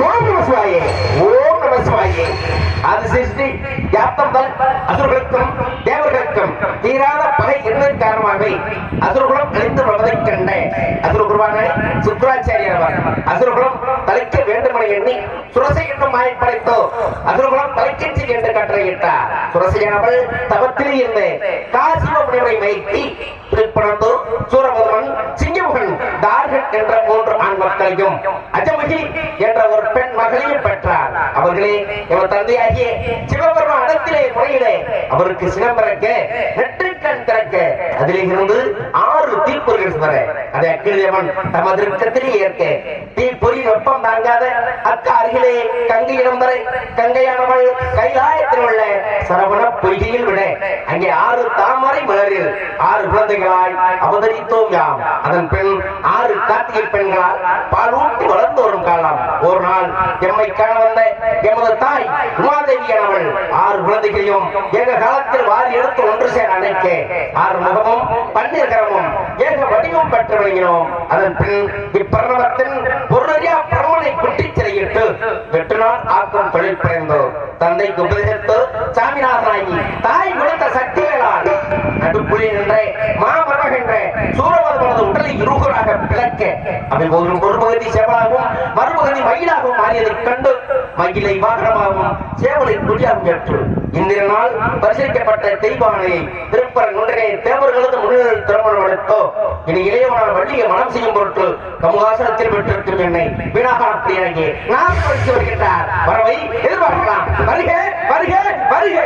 ఓం నమస్వాయే ఓం నమస్వాయే అది సృష్టి వ్యాప్తం అసురు కలెక్తం దేవ కలెక్తం తీరాల இருந்ததன் காரணமாக அசுரகுலம் அழிந்து வருவதைக் கண்ட அசுரகுருவான சுக்கராச்சாரியர் அசுரகுலம் தலைக்க வேண்டுமென எண்ணி சுரசை என்னும் மாயை படைத்தோ அசுரகுலம் தலைக்கட்சி என்று கட்டளையிட்டார் சுரசையானவள் தவத்திலே இருந்து காசிவ முனிவரை வைத்தி திருப்பணந்தோ சூரபதுமன் சிங்கமுகன் தார்கன் என்ற மூன்று ஆண் மக்களையும் அஜமுகி என்ற ஒரு பெண் மகளையும் பெற்றார். அவர்களே இவர் தந்தையாகிய சிவபெருமான் இடத்திலே முறையிட அவருக்கு சிதம்பரக்கு நெற்றி நெற்றிக்கண் திறக்க. அதிலே ஆறு தீப்பொறிகள் வர அதை அக்கிரியவன் தமது இருக்கத்திலே ஏற்க. தீப்பொறி வெப்பம் தாங்காத அக்க அருகிலே கங்கையிடம் வரை கங்கையானவள் கைலாயத்தில் உள்ள சரவண பொய்கையில் விட அங்கே ஆறு தாமரை மலரில் ஆறு குழந்தைகளாய் அவதரித்தோம் யாம். அதன் பெண் ஆறு கார்த்திகை பெண்களால் பாலூட்டி வளர்ந்து வரும் காலம் ஒரு நாள் எம்மை காண வந்த எமது தாய் உமாதேவியானவள் ஆறு குழந்தைகளையும் ஏக காலத்தில் வாரி எடுத்து ஒன்று சேர அணைக்க. ஆறு முகமும் பன்னீர் கரமும் ஏக வடிவம் பெற்று விளங்கினோம் அதன் பின் இப்பிரணவத்தின் பொருளியா பிரமனை குட்டி சிறையிட்டு வெட்டு நாள் ஆக்கும் தொழில் பிறந்தோம் தந்தைக்கு உபதேசத்தோ சாமிநாதனாகி தாய் கொடுத்த சக்தி நடுப்புலி என்ற மாமரமகின்ற சூரபதமனது உடலை இருகராக பிளக்க. அதில் ஒரு ஒரு பகுதி சேவலாகவும் மறுபகுதி மயிலாகவும் மாறியதைக் கண்டு மயிலை வாகனமாகவும் சேவலை துடியாகவும் ஏற்று. இந்திர நாள் பரிசீலிக்கப்பட்ட தெய்வானை திருப்பரன் நுண்டனை தேவர்களது முன்னிலையில் திருமணம் எடுத்தோ. இனி இளையவனால் வள்ளியை மனம் செய்யும் பொருட்டு கமுகாசனத்தில் பெற்றிருக்கும் என்னை வீணாக அப்படியாகி நான் பரிசு வருகின்றார். வரவை எதிர்பார்க்கலாம். வருக வருக வருக.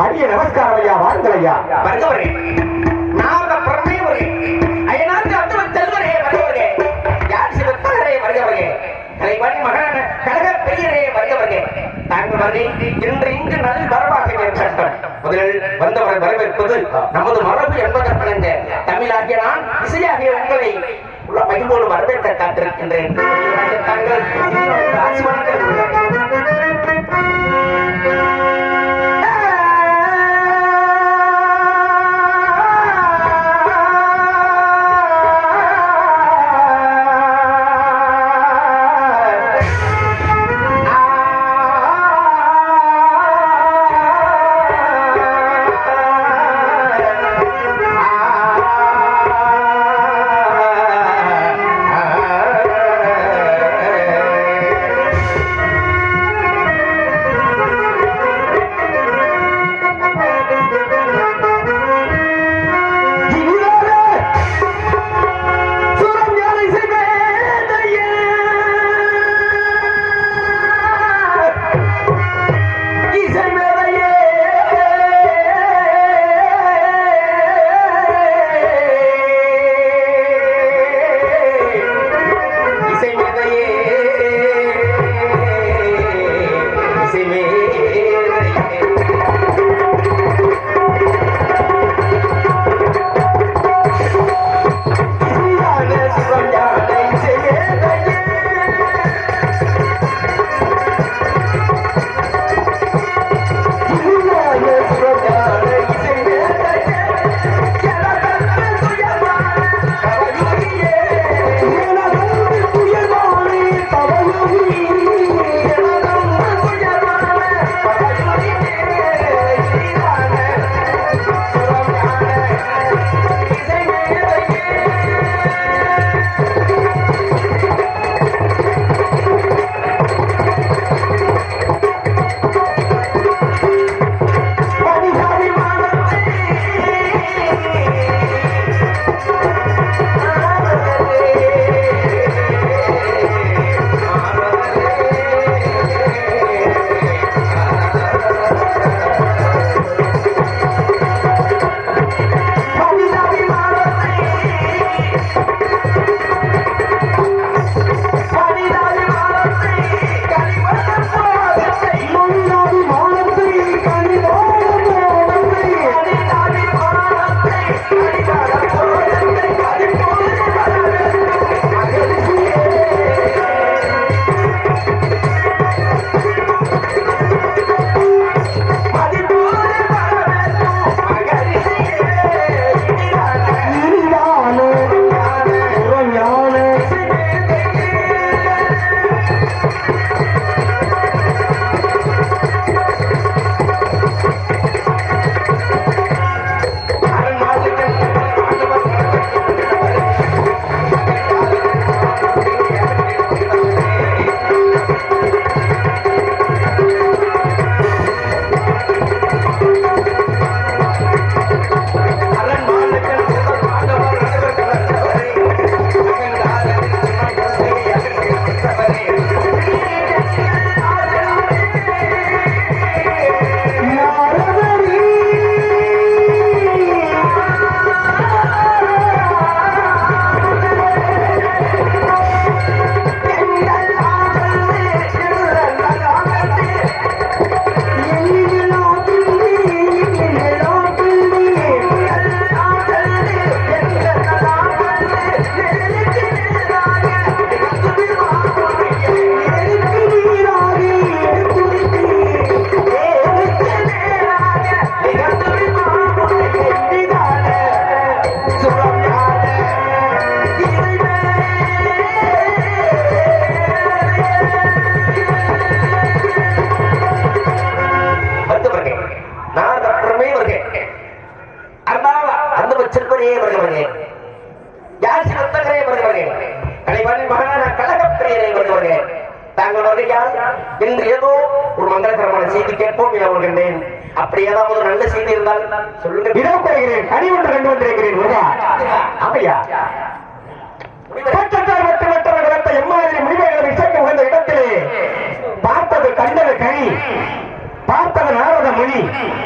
அரிய நமஸ்காரம் ஐயா வாருங்கள் ஐயா. வருகவரே நாத பிரமேவரே அயனாந்து அந்தவன் செல்வரே வருகவரே யார் சிவத்தரே வருகவரே கலைவன் மகனான கழக பெரியரே வருகவரே தாங்கள் வருகை இன்று இங்கு நல் வரவாக ஏற்பட்டம் முதலில் வந்தவரை வரவேற்பது நமது மரபு என்பதற்கிணங்க தமிழாகிய நான் இசையாகிய உங்களை உள்ள மகிழ்வோடு வரவேற்க காத்திருக்கின்றேன். தாங்கள்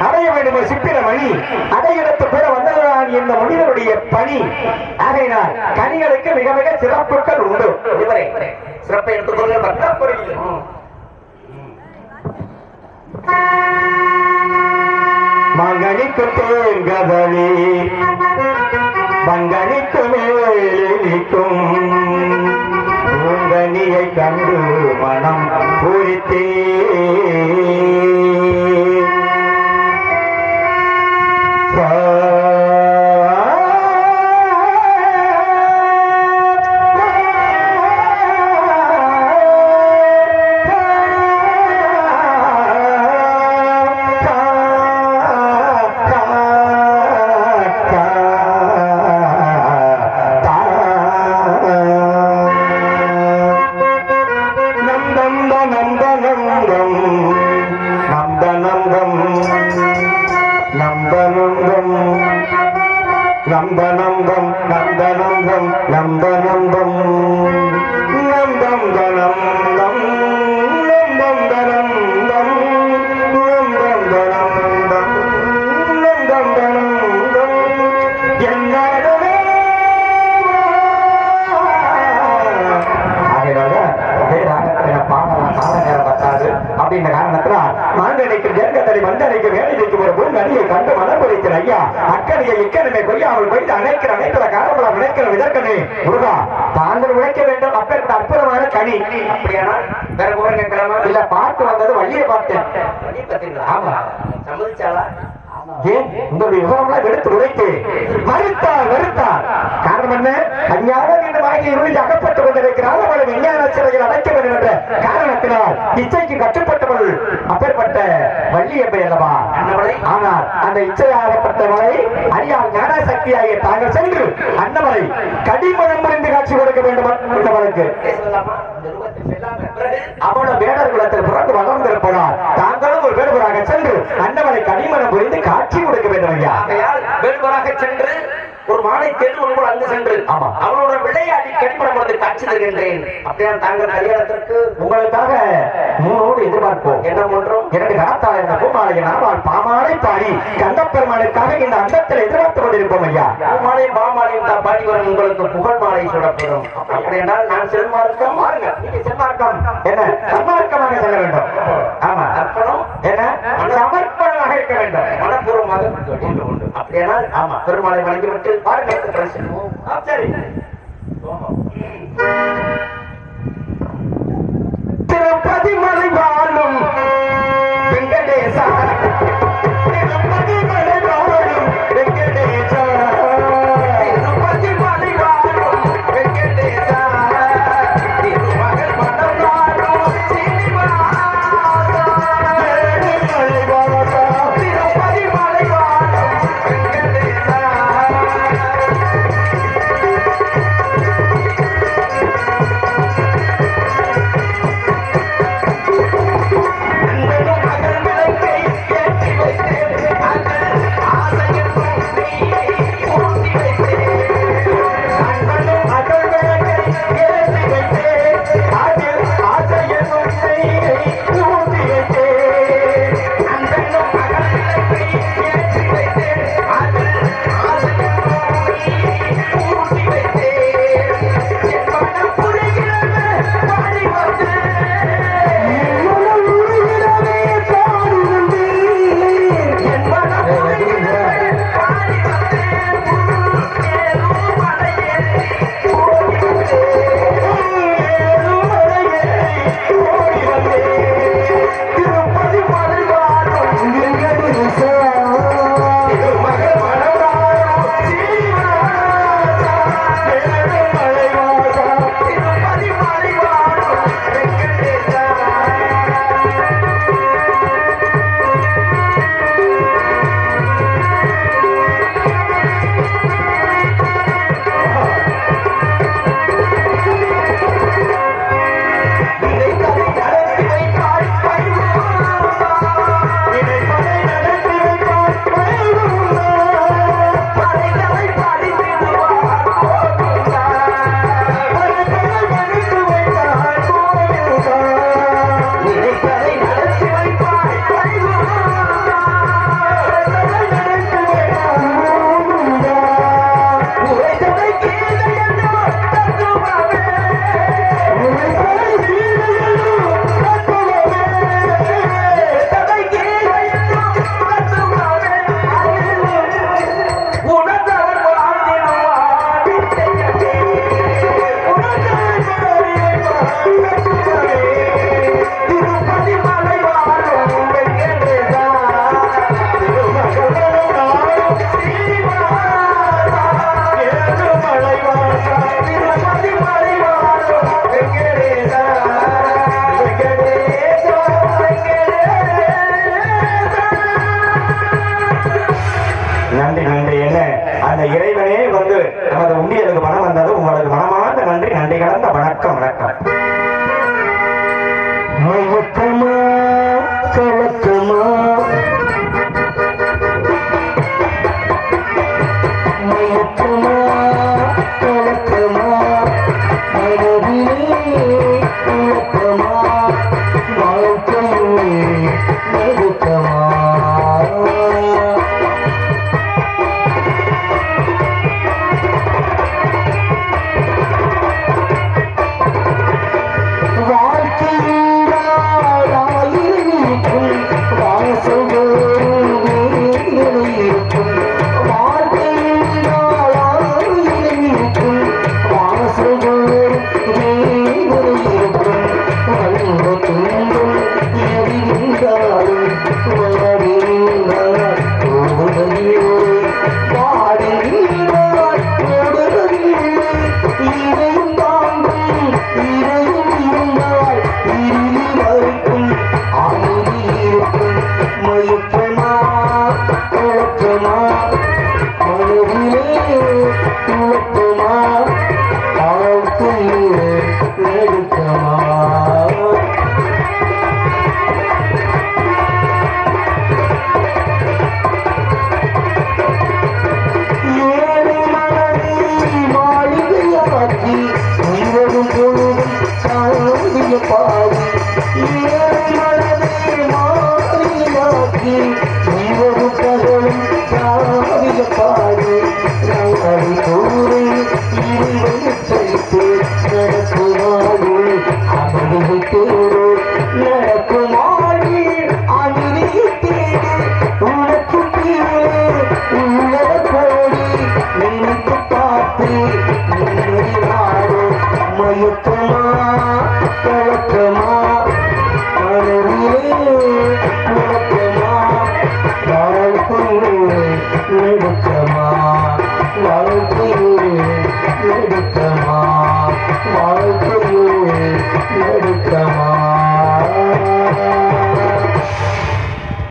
அடைய வேண்டும் ஒரு சிப்பிர மணி அடையிடத்து கூட வந்ததுதான் இந்த மனிதனுடைய பணி. ஆகையினால் கனிகளுக்கு மிக மிக சிறப்புகள் உண்டு. இதுவரை சிறப்பை எடுத்துக்கொள்ள மங்கனிக்கு தேங்கதளி மங்கனிக்கு மேலிக்கும் பூங்கனியை கண்டு மனம் பூரித்தே. மாந்தனைக்கு தேர்கத்தனை வேலை வைக்கும் ஒரு முன் நடிகை கண்டு மனம் குறிக்கிற ஐயா அக்கறையை இக்கனமே கொய்யாமல் கொய்து அணைக்கிற அனைத்துல காரணம் நினைக்கிற இதற்கனே முருகா தாங்கள் உழைக்க வேண்டும் அப்பேற்பட்ட அற்புதமான கனி. அப்படியானால் வேற ஊரங்க கிழமை இல்ல பார்த்து வந்தது வழியை பார்த்தேன். ஆமா. சம்மதிச்சாளா? ஏன்? உங்களுடைய விவரம்லாம் எடுத்து உரைத்து. மறுத்தார் காரணம் என்ன? அஞ்ஞானம் என்ற வாங்கி இருளில் அகப்பட்டு கொண்டிருக்கிறார். அவளை விஞ்ஞான சிறையில் அடைக்க வேண்டும் என்ற காரணத்தினால் இச்சைக்கு கற்றுக் வள்ளியம்பை அல்லவா ஆனால் அந்த அறியால் ஞான சக்தியாகிய தாங்கள் சென்று அன்னவரை கடிமணம் புரிந்து காட்சி கொடுக்க வேண்டும் என்றவளுக்கு பேசலாமா வேடர் குலத்தில் பிறந்து வளர்ந்திருப்பதால் தாங்களும் ஒரு வேடுவராக சென்று அன்னவரை கனிமணம் புரிந்து காட்சி கொடுக்க வேண்டும் ஐயா. ஒரு மாலை தேர்வு உங்கள் அங்கு சென்று. ஆமா. அவளோட விளையாடி கடிப்படம் வந்து காட்சி தருகின்றேன். அப்படியா தாங்கள் கல்யாணத்திற்கு உங்களுக்காக மூணோடு எதிர்பார்ப்போம். என்ன பண்றோம் இரண்டு கரத்தால் இருந்த பூமாலையை நாமால் பாமாலை பாடி கந்தப்பெருமானுக்காக இந்த அண்டத்தில் எதிர்பார்த்து கொண்டிருப்போம் ஐயா. மாலையும் பாமாலையும் தான் பாடி வரும் உங்களுக்கு புகழ் மாலை சுடப்படும். அப்படி என்றால் நான் செல்மார்க்கம் பாருங்க நீங்க செல்மார்க்கம் என்ன? சன்மார்க்கமாக செல்ல வேண்டும். ஆமா. அர்ப்பணம். என்ன? சமர்ப்பணமாக இருக்க வேண்டும். மனப்பூர்வமாக உண்டு உண்டு அப்படியானால் ஆமா பெருமாளை வணங்கிவிட்டு பாருங்க சரி. திருப்பதி மலை வாழும்